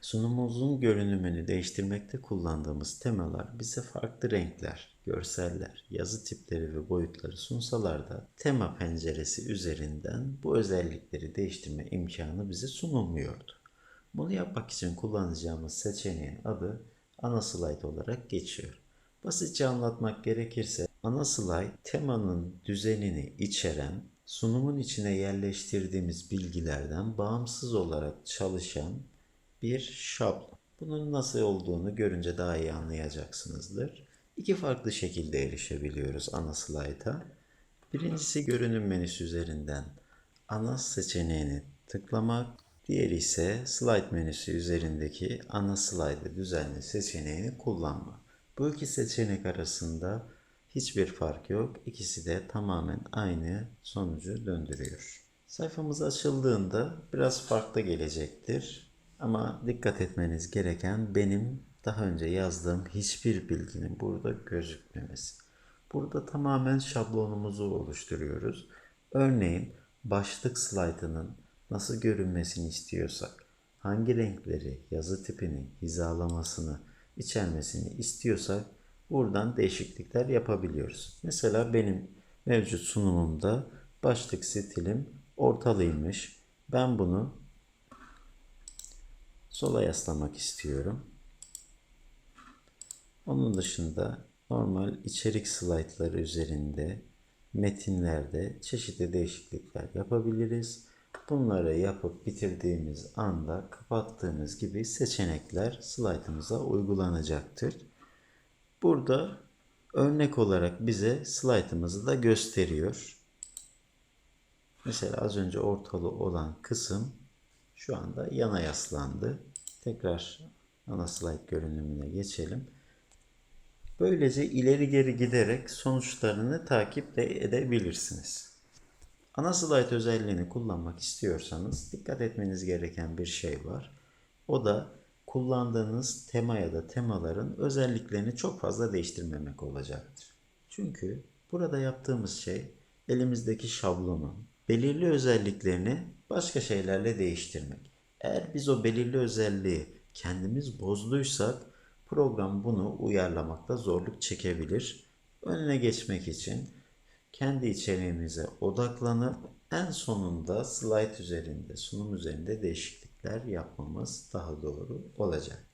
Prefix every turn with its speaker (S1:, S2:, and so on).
S1: Sunumumuzun görünümünü değiştirmekte kullandığımız temalar bize farklı renkler, görseller, yazı tipleri ve boyutları sunsalar da tema penceresi üzerinden bu özellikleri değiştirme imkanı bize sunulmuyordu. Bunu yapmak için kullanacağımız seçeneğin adı ana slide olarak geçiyor. Basitçe anlatmak gerekirse ana slide temanın düzenini içeren sunumun içine yerleştirdiğimiz bilgilerden bağımsız olarak çalışan bir şablon. Bunun nasıl olduğunu görünce daha iyi anlayacaksınızdır. İki farklı şekilde erişebiliyoruz ana slayta. Birincisi görünüm menüsü üzerinden ana seçeneğini tıklamak. Diğeri ise slide menüsü üzerindeki ana slaydı düzenli seçeneğini kullanmak. Bu iki seçenek arasında hiçbir fark yok. İkisi de tamamen aynı sonucu döndürüyor. Sayfamız açıldığında biraz farklı gelecektir. Ama dikkat etmeniz gereken benim daha önce yazdığım hiçbir bilginin burada gözükmemesi. Burada tamamen şablonumuzu oluşturuyoruz. Örneğin başlık slaytının nasıl görünmesini istiyorsak, hangi renkleri, yazı tipini, hizalamasını içermesini istiyorsak buradan değişiklikler yapabiliyoruz. Mesela benim mevcut sunumumda başlık stilim ortalıymış. Ben bunu sola yaslamak istiyorum. Onun dışında normal içerik slaytları üzerinde metinlerde çeşitli değişiklikler yapabiliriz. Bunları yapıp bitirdiğimiz anda kapattığımız gibi seçenekler slaytımıza uygulanacaktır. Burada örnek olarak bize slaytımızı da gösteriyor. Mesela az önce ortalı olan kısım şu anda yana yaslandı. Tekrar ana slide görünümüne geçelim. Böylece ileri geri giderek sonuçlarını takip de edebilirsiniz. Ana slide özelliğini kullanmak istiyorsanız dikkat etmeniz gereken bir şey var. O da kullandığınız tema ya da temaların özelliklerini çok fazla değiştirmemek olacaktır. Çünkü burada yaptığımız şey elimizdeki şablonun belirli özelliklerini başka şeylerle değiştirmek. Eğer biz o belirli özelliği kendimiz bozduysak program bunu uyarlamakta zorluk çekebilir. Önüne geçmek için kendi içeriğimize odaklanıp en sonunda slide üzerinde, sunum üzerinde değişiklikler yapmamız daha doğru olacak.